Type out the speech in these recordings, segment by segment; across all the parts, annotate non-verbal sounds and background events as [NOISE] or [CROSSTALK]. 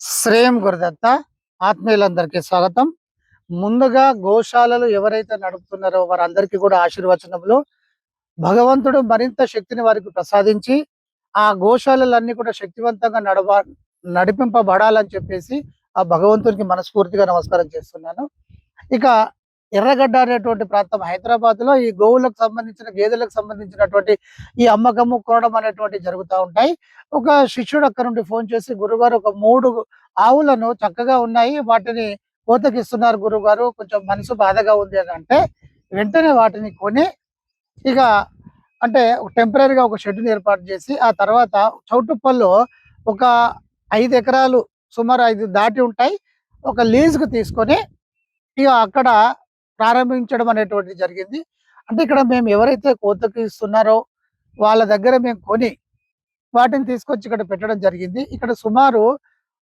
శ్రేయం గురుదత్త ఆత్మీయులందరికీ స్వాగతం. ముందుగా గోశాలలు ఎవరైతే నడుపుతున్నారో వారందరికీ కూడా ఆశీర్వచనములు. భగవంతుడు మరింత శక్తిని వారికి ప్రసాదించి ఆ గోశాలలన్నీ కూడా శక్తివంతంగా నడవ నడిపింపబడాలని చెప్పేసి ఆ భగవంతునికి మనస్ఫూర్తిగా నమస్కారం చేస్తున్నాను. ఇక ఎర్రగడ్డ అనేటువంటి ప్రాంతం హైదరాబాద్లో ఈ గోవులకు సంబంధించిన గేదెలకు సంబంధించినటువంటి ఈ అమ్మకము కొనడం అనేటువంటి జరుగుతూ ఉంటాయి. ఒక శిష్యుడు అక్కడ నుండి ఫోన్ చేసి గురుగారు ఒక మూడు ఆవులను చక్కగా ఉన్నాయి వాటిని కోతకిస్తున్నారు గురుగారు కొంచెం మనసు బాధగా ఉంది అని అంటే వెంటనే వాటిని కొని ఇక అంటే టెంపరీగా ఒక షెడ్ని ఏర్పాటు చేసి ఆ తర్వాత చౌటుప్పల్లో ఒక ఐదు ఎకరాలు సుమారు ఐదు దాటి ఉంటాయి. ఒక లీజుకు తీసుకొని ఇక అక్కడ ప్రారంభించడం అనేటువంటిది జరిగింది. అంటే ఇక్కడ మేము ఎవరైతే కోతకు ఇస్తున్నారో వాళ్ళ దగ్గర మేము కొని వాటిని తీసుకొచ్చి ఇక్కడ పెట్టడం జరిగింది. ఇక్కడ సుమారు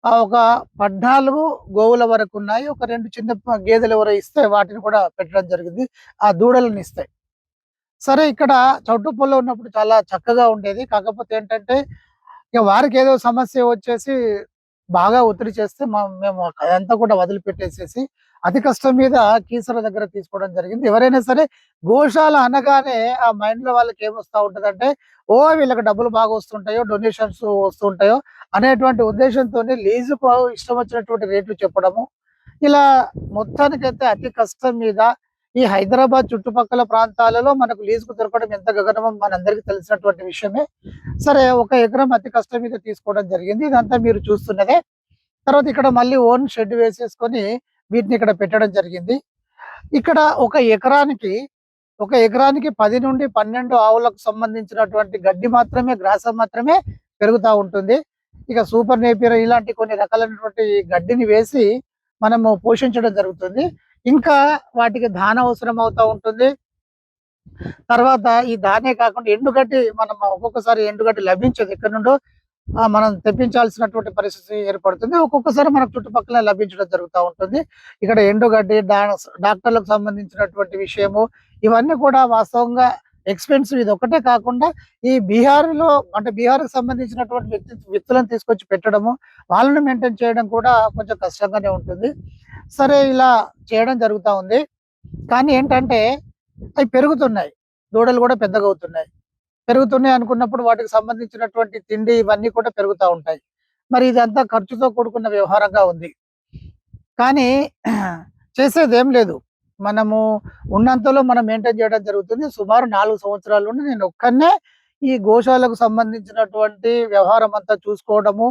ఆ, ఒక పద్నాలుగు గోవుల వరకు ఉన్నాయి. ఒక రెండు చిన్న గేదెలు ఎవరో ఇస్తే వాటిని కూడా పెట్టడం జరిగింది. ఆ దూడలను ఇస్తాయి సరే ఇక్కడ చౌటుప్పల్లో ఉన్నప్పుడు చాలా చక్కగా ఉండేది. కాకపోతే ఏంటంటే ఇక వారికి ఏదో సమస్య వచ్చేసి బాగా ఒత్తిడి చేస్తే మా- మేము అదంతా కూడా వదిలిపెట్టేసేసి అతి కష్టం మీద కీసర దగ్గర తీసుకోవడం జరిగింది. ఎవరైనా సరే గోశాల అనగానే ఆ మైండ్లో వాళ్ళకి ఏమొస్తా ఉంటదంటే ఓ వీళ్ళకి డబ్బులు బాగా వస్తుంటాయో డొనేషన్స్ వస్తుంటాయో అనేటువంటి ఉద్దేశంతో లీజు ఇష్టం వచ్చినటువంటి రేట్లు చెప్పడము. ఇలా మొత్తానికైతే అతి కష్టం మీద ఈ హైదరాబాద్ చుట్టుపక్కల ప్రాంతాలలో మనకు లీజుకు దొరకడం ఎంత గగనమో మనందరికీ తెలిసినటువంటి విషయమే. సరే ఒక ఎకరం అతి కష్టం మీద తీసుకోవడం జరిగింది. ఇదంతా మీరు చూస్తున్నదే. తర్వాత ఇక్కడ మళ్ళీ ఓన్ షెడ్ వేసేసుకొని వీటిని ఇక్కడ పెట్టడం జరిగింది. ఇక్కడ ఒక ఎకరానికి ఒక ఎకరానికి పది నుండి పన్నెండు ఆవులకు సంబంధించినటువంటి గడ్డి మాత్రమే గ్రాసం మాత్రమే పెరుగుతూ ఉంటుంది. ఇక సూపర్ నేపియర్ ఇలాంటి కొన్ని రకాలైనటువంటి గడ్డిని వేసి మనము పోషించడం జరుగుతుంది. ఇంకా వాటికి దాన అవసరం అవుతా ఉంటుంది. తర్వాత ఈ దానే కాకుండా ఎండుగడ్డి మనం ఒక్కొక్కసారి ఎండుగడ్డి లభించదు. ఎక్కడి నుండో మనం తెప్పించాల్సినటువంటి పరిస్థితి ఏర్పడుతుంది. ఒక్కొక్కసారి మనకు చుట్టుపక్కల లభించడం జరుగుతూ ఉంటుంది. ఇక్కడ ఎండుగడ్డి డాక్టర్లకు సంబంధించినటువంటి విషయము ఇవన్నీ కూడా వాస్తవంగా ఎక్స్పెన్సివ్. ఇది ఒకటే కాకుండా ఈ బీహార్లో అంటే బీహార్కి సంబంధించినటువంటి వ్యక్తి వ్యక్తులను తీసుకొచ్చి పెట్టడము వాళ్ళని మెయింటైన్ చేయడం కూడా కొంచెం కష్టంగానే ఉంటుంది. సరే ఇలా చేయడం జరుగుతూ ఉంది. కానీ ఏంటంటే అవి పెరుగుతున్నాయి. దూడలు కూడా పెద్దగా అవుతున్నాయి. పెరుగుతున్నాయి అనుకున్నప్పుడు వాటికి సంబంధించినటువంటి తిండి ఇవన్నీ కూడా పెరుగుతూ ఉంటాయి. మరి ఇదంతా ఖర్చుతో కూడుకున్న వ్యవహారంగా ఉంది. కానీ [CLEARS THROAT] చేసేది ఏం లేదు. మనము ఉన్నంతలో మనం మెయింటైన్ చేయడం జరుగుతుంది. సుమారు నాలుగు సంవత్సరాల నుండి నేను ఒక్కనే ఈ గోశాలకు సంబంధించినటువంటి వ్యవహారం అంతా చూసుకోవడము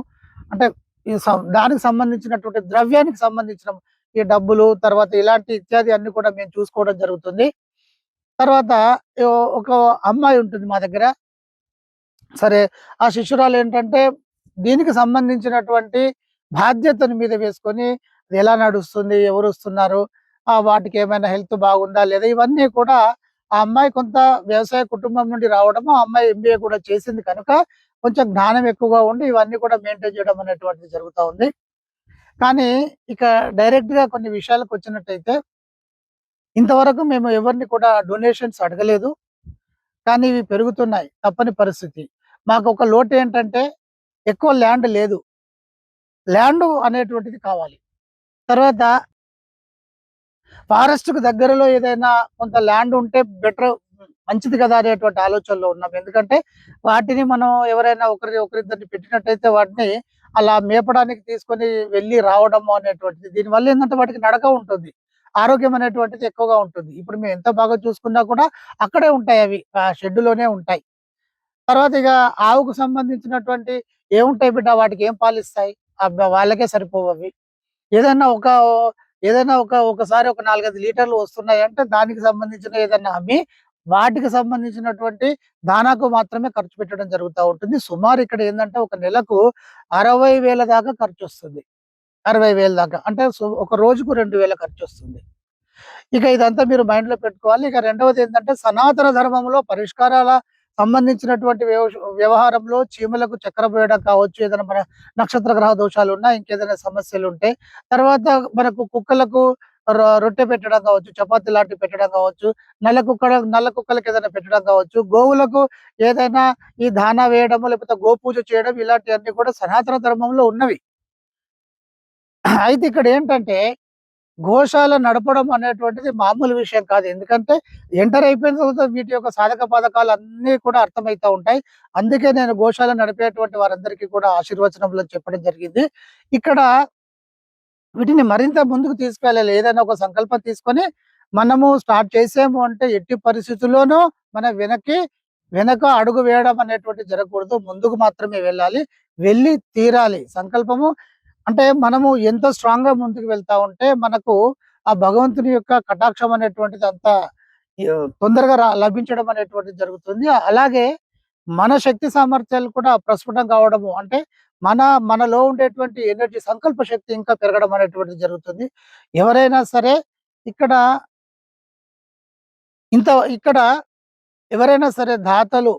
అంటే ఈ సం- దానికి సంబంధించినటువంటి ద్రవ్యానికి సంబంధించిన ఈ డబ్బులు తర్వాత ఇలాంటి ఇత్యాది అన్ని కూడా మేము చూసుకోవడం జరుగుతుంది. తర్వాత ఒక అమ్మాయి ఉంటుంది మా దగ్గర. సరే ఆ శిష్యురాలు ఏంటంటే దీనికి సంబంధించినటువంటి బాధ్యతను మీద వేసుకొని ఎలా నడుస్తుంది ఎవరు వస్తున్నారు ఆ వాటికి ఏమైనా హెల్త్ బాగుందా లేదా ఇవన్నీ కూడా ఆ అమ్మాయి కొంత వ్యవసాయ కుటుంబం నుండి రావడం ఆ అమ్మాయి ఎంబీఏ కూడా చేసింది కనుక కొంచెం జ్ఞానం ఎక్కువగా ఉండి ఇవన్నీ కూడా మెయింటైన్ చేయడం అనేటువంటిది జరుగుతూ ఉంది. కానీ ఇక డైరెక్ట్గా కొన్ని విషయాలకు వచ్చినట్టయితే ఇంతవరకు మేము ఎవరిని కూడా డొనేషన్స్ అడగలేదు. కానీ ఇవి పెరుగుతున్నాయి. తప్పని పరిస్థితి. మాకు ఒక లోటు ఏంటంటే ఎక్కువ ల్యాండ్ లేదు. ల్యాండ్ అనేటువంటిది కావాలి. తర్వాత ఫారెస్ట్కు దగ్గరలో ఏదైనా కొంత ల్యాండ్ ఉంటే బెటర్ మంచిది కదా అనేటువంటి ఆలోచనలో ఉన్నాం. ఎందుకంటే వాటిని మనం ఎవరైనా ఒకరి ఒకరిద్దరిని పెట్టినట్టయితే వాటిని అలా మేపడానికి తీసుకొని వెళ్ళి రావడము అనేటువంటిది. దీనివల్ల ఏంటంటే వాటికి నడక ఉంటుంది. ఆరోగ్యం అనేటువంటిది ఎక్కువగా ఉంటుంది. ఇప్పుడు మేము ఎంత బాగా చూసుకున్నా కూడా అక్కడే ఉంటాయి అవి. ఆ షెడ్లోనే ఉంటాయి. తర్వాత ఇక ఆవుకు సంబంధించినటువంటి ఏముంటాయి బిడ్డ? వాటికి ఏం పాలు ఇస్తాయి వాళ్ళకే సరిపోవు అవి. ఏదైనా ఒక ఏదైనా ఒక ఒకసారి ఒక నాలుగైదు లీటర్లు వస్తున్నాయి అంటే దానికి సంబంధించిన ఏదైనా అమ్మి వాటికి సంబంధించినటువంటి దానాకు మాత్రమే ఖర్చు పెట్టడం జరుగుతూ ఉంటుంది. సుమారు ఇక్కడ ఏంటంటే ఒక నెలకు అరవై వేల దాకా ఖర్చు వస్తుంది. అరవై వేల దాకా. అంటే సు- ఒక రోజుకు రెండు వేల ఖర్చు వస్తుంది. ఇక ఇదంతా మీరు మైండ్లో పెట్టుకోవాలి. ఇక రెండవది ఏంటంటే సనాతన ధర్మంలో పరిష్కారాల సంబంధించినటువంటి వ్యవ- వ్యవహారంలో చీమలకు చక్కెర పోయడం కావచ్చు ఏదైనా మన నక్షత్ర గ్రహ దోషాలు ఉన్నా ఇంకేదైనా సమస్యలు ఉంటే తర్వాత మనకు కుక్కలకు రొట్టె పెట్టడం కావచ్చు చపాతీ లాంటివి పెట్టడం కావచ్చు నల్ల కుక్క నల్ల కుక్కలకు ఏదైనా పెట్టడం కావచ్చు గోవులకు ఏదైనా ఈ దానా వేయడము లేకపోతే గోపూజ చేయడం ఇలాంటివన్నీ కూడా సనాతన ధర్మంలో ఉన్నవి అయితే ఇక్కడ ఏంటంటే గోశాల నడపడం అనేటువంటిది మామూలు విషయం కాదు. ఎందుకంటే ఎంటర్ అయిపోయిన తర్వాత వీటి యొక్క సాధక పథకాలు అన్నీ కూడా అర్థమవుతూ ఉంటాయి. అందుకే నేను గోశాల నడిపేటువంటి వారందరికీ కూడా ఆశీర్వచనంలో చెప్పడం జరిగింది. ఇక్కడ వీటిని మరింత ముందుకు తీసుకెళ్ళాలి. ఏదైనా ఒక సంకల్పం తీసుకొని మనము స్టార్ట్ చేసాము అంటే ఎట్టి పరిస్థితుల్లోనూ మన వెనక్కి వెనక అడుగు వేయడం అనేటువంటి జరగకూడదు. ముందుకు మాత్రమే వెళ్ళాలి. వెళ్ళి తీరాలి. సంకల్పము అంటే మనము ఎంత స్ట్రాంగ్‌గా ముందుకు వెళ్తా ఉంటే మనకు ఆ భగవంతుని యొక్క కటాక్షం అనేటువంటిది అంత తొందరగా లభించడం అనేటువంటిది జరుగుతుంది. అలాగే మన శక్తి సామర్థ్యాలు కూడా ప్రస్ఫుటం కావడము అంటే మన మనలో ఉండేటువంటి ఎనర్జీ సంకల్ప శక్తి ఇంకా పెరగడం అనేటువంటిది జరుగుతుంది. ఎవరైనా సరే ఇక్కడ ఇంత ఇక్కడ ఎవరైనా సరే దాతలు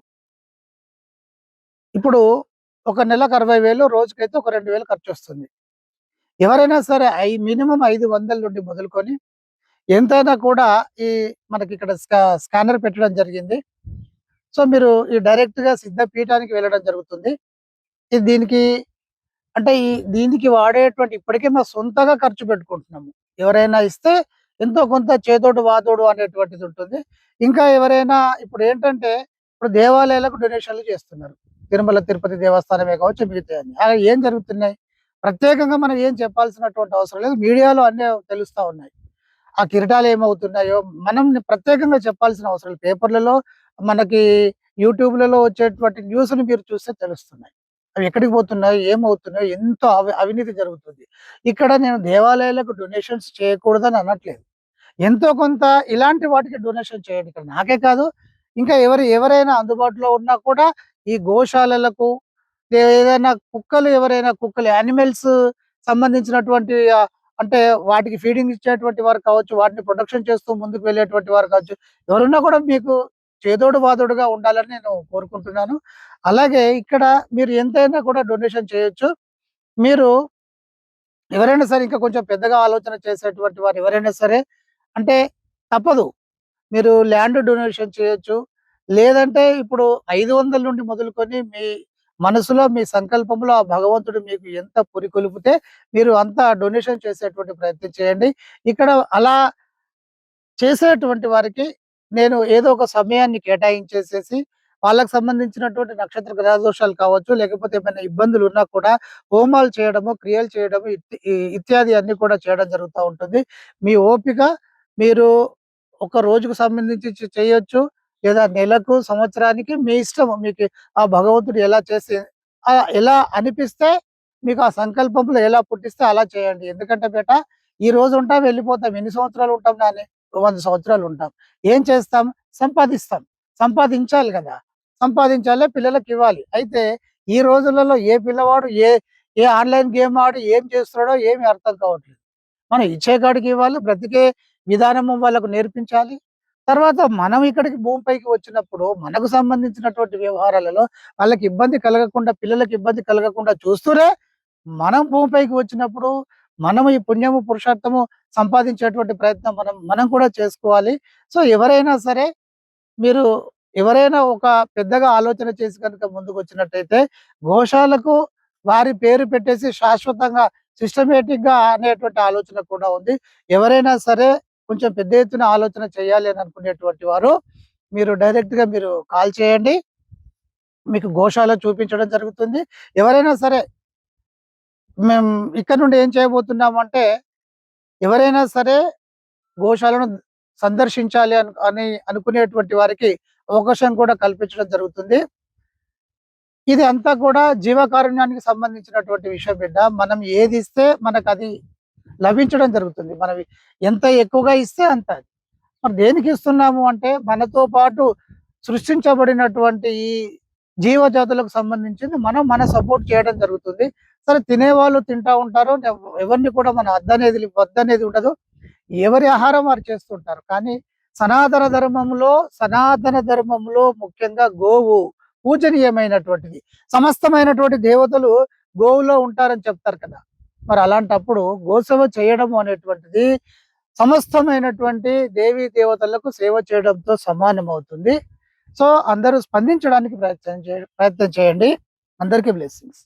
ఇప్పుడు ఒక నెలకు అరవై వేలు రోజుకైతే ఒక రెండు వేలు ఖర్చు వస్తుంది ఎవరైనా సరే ఐ మినిమం ఐదు వందల నుండి మొదలుకొని ఎంతైనా కూడా ఈ మనకిక్కడ స్కా స్కానర్ పెట్టడం జరిగింది. సో, మీరు ఈ డైరెక్ట్‌గా సిద్ధపీఠానికి వెళ్ళడం జరుగుతుంది. ఇది దీనికి అంటే ఈ దీనికి వాడేటువంటి ఇప్పటికే మా సొంతగా ఖర్చు పెట్టుకుంటున్నాము. ఎవరైనా ఇస్తే ఎంతో కొంత చేతోడు వాతోడు అనేటువంటిది ఉంటుంది. ఇంకా ఎవరైనా ఇప్పుడు ఏంటంటే ఇప్పుడు దేవాలయాలకు డొనేషన్‌లు చేస్తున్నారు. తిరుమల తిరుపతి దేవస్థానమే కావచ్చు మిగతాయన్ని. అలా ఏం జరుగుతున్నాయి? ప్రత్యేకంగా మనం ఏం చెప్పాల్సినటువంటి అవసరం లేదు. మీడియాలో అన్నీ తెలుస్తా ఉన్నాయి. ఆ కిరటాలు ఏమవుతున్నాయో మనం ప్రత్యేకంగా చెప్పాల్సిన అవసరం లేదు. పేపర్‌లలో మనకి యూట్యూబ్‌లలో వచ్చేటువంటి న్యూస్‌ని మీరు చూస్తే తెలుస్తున్నాయి. అవి ఎక్కడికి పోతున్నాయి? ఏమవుతున్నాయి? ఎంతో అవి అవినీతి జరుగుతుంది. ఇక్కడ నేను దేవాలయాలకు డొనేషన్స్ చేయకూడదని అనట్లేదు. ఎంతో కొంత ఇలాంటి వాటికి డొనేషన్ చేయండి. ఇక్కడ నాకే కాదు ఇంకా ఎవరు ఎవరైనా అందుబాటులో ఉన్నా కూడా ఈ గోశాలలకు ఏదైనా కుక్కలు ఎవరైనా కుక్కలు యానిమల్స్ సంబంధించినటువంటి అంటే వాటికి ఫీడింగ్ ఇచ్చేటువంటి వారు కావచ్చు, వాటిని ప్రొడక్షన్ చేస్తూ ముందుకు వెళ్ళేటువంటి వారు కావచ్చు. ఎవరున్నా కూడా మీకు చేదోడు వాదోడుగా ఉండాలని నేను కోరుకుంటున్నాను. అలాగే ఇక్కడ మీరు ఎంతైనా కూడా డొనేషన్ చేయొచ్చు. మీరు ఎవరైనా సరే ఇంకా కొంచెం పెద్దగా ఆలోచన చేసేటువంటి వారు ఎవరైనా సరే అంటే తప్పదు. మీరు ల్యాండ్ డొనేషన్ చేయొచ్చు. లేదంటే ఇప్పుడు 500 నుండి మొదలుకొని మీ మనసులో మీ సంకల్పంలో ఆ భగవంతుడు మీకు ఎంత పురికొలిపితే మీరు అంత డొనేషన్ చేసేటువంటి ప్రయత్నం చేయండి. ఇక్కడ అలా చేసేటువంటి వారికి నేను ఏదో ఒక సమయాన్ని కేటాయించేసేసి వాళ్ళకి సంబంధించినటువంటి నక్షత్ర గ్రహదోషాలు కావచ్చు, లేకపోతే ఏమైనా ఇబ్బందులు ఉన్నా కూడా హోమాలు చేయడము, క్రియలు చేయడము ఇ ఇత్యాది అన్ని కూడా చేయడం జరుగుతూ ఉంటుంది. మీ ఓపిక మీరు ఒక రోజుకు సంబంధించి చేయొచ్చు. లేదా నెలకు, సంవత్సరానికి మీ ఇష్టం. మీకు ఆ భగవంతుడు ఎలా చేసి ఎలా అనిపిస్తే మీకు ఆ సంకల్పంలో ఎలా పుట్టిస్తే అలా చేయండి. ఎందుకంటే బేట ఈ రోజు ఉంటాం, వెళ్ళిపోతాం. ఎన్ని సంవత్సరాలు ఉంటాం కానీ వంద సంవత్సరాలు ఉంటాం. ఏం చేస్తాం? సంపాదిస్తాం. సంపాదించాలి గదా! సంపాదించాలి, పిల్లలకివ్వాలి. అయితే ఈ రోజులలో ఏ పిల్లవాడు ఏ ఏ ఆన్‌లైన్ గేమ్ ఆడి ఏం చేస్తున్నాడో ఏమి అర్థం కావట్లేదు. మనం ఇచ్చే కాడికి ఇవ్వాలి, బ్రతికే విధానము వాళ్ళకు నేర్పించాలి. తర్వాత మనం ఇక్కడికి భూమిపైకి వచ్చినప్పుడు మనకు సంబంధించినటువంటి వ్యవహారాలలో వాళ్ళకి ఇబ్బంది కలగకుండా, పిల్లలకు ఇబ్బంది కలగకుండా చూస్తూనే మనం భూమిపైకి వచ్చినప్పుడు మనము ఈ పుణ్యము, పురుషార్థము సంపాదించేటువంటి ప్రయత్నం మనం మనం కూడా చేసుకోవాలి. సో, ఎవరైనా సరే మీరు ఎవరైనా ఒక పెద్దగా ఆలోచన చేసి కనుక ముందుకు వచ్చినట్టయితే గోశాలకు వారి పేరు పెట్టేసి శాశ్వతంగా సిస్టమేటిక్‌గా అనేటువంటి ఆలోచన కూడా ఉంది. ఎవరైనా సరే కొంచెం పెద్ద ఎత్తున ఆలోచన చేయాలి అని అనుకునేటువంటి వారు మీరు డైరెక్ట్‌గా మీరు కాల్ చేయండి. మీకు గోశాల చూపించడం జరుగుతుంది. ఎవరైనా సరే మేము ఇక్కడ నుండి ఏం చేయబోతున్నామంటే ఎవరైనా సరే గోశాలను సందర్శించాలి అని అనుకునేటువంటి వారికి అవకాశం కూడా కల్పించడం జరుగుతుంది. ఇది అంతా కూడా జీవకారుణ్యానికి సంబంధించినటువంటి విషయం బిడ్డ. మనం ఏది ఇస్తే అది లభించడం జరుగుతుంది. మనం ఎంత ఎక్కువగా ఇస్తే అంత. మరి దేనికి ఇస్తున్నాము అంటే మనతో పాటు సృష్టించబడినటువంటి ఈ జీవజాతులకు సంబంధించింది మనం మన సపోర్ట్ చేయడం జరుగుతుంది. సరే తినేవాళ్ళు తింటా ఉంటారు. ఎవరిని కూడా మనం అద్దనేది వద్దనేది ఉండదు. ఎవరి ఆహారం వారు చేస్తుంటారు. కానీ సనాతన ధర్మంలో సనాతన ధర్మంలో ముఖ్యంగా గోవు పూజనీయమైనటువంటిది. సమస్తమైనటువంటి దేవతలు గోవులో ఉంటారని చెప్తారు కదా! మరి అలాంటప్పుడు గోసేవ చేయడం అనేటువంటిది సమస్తమైనటువంటి దేవీ దేవతలకు సేవ చేయడంతో సమానం అవుతుంది సో, అందరూ స్పందించడానికి ప్రయత్నం చేయ ప్రయత్నం చేయండి. అందరికీ బ్లెస్సింగ్స్.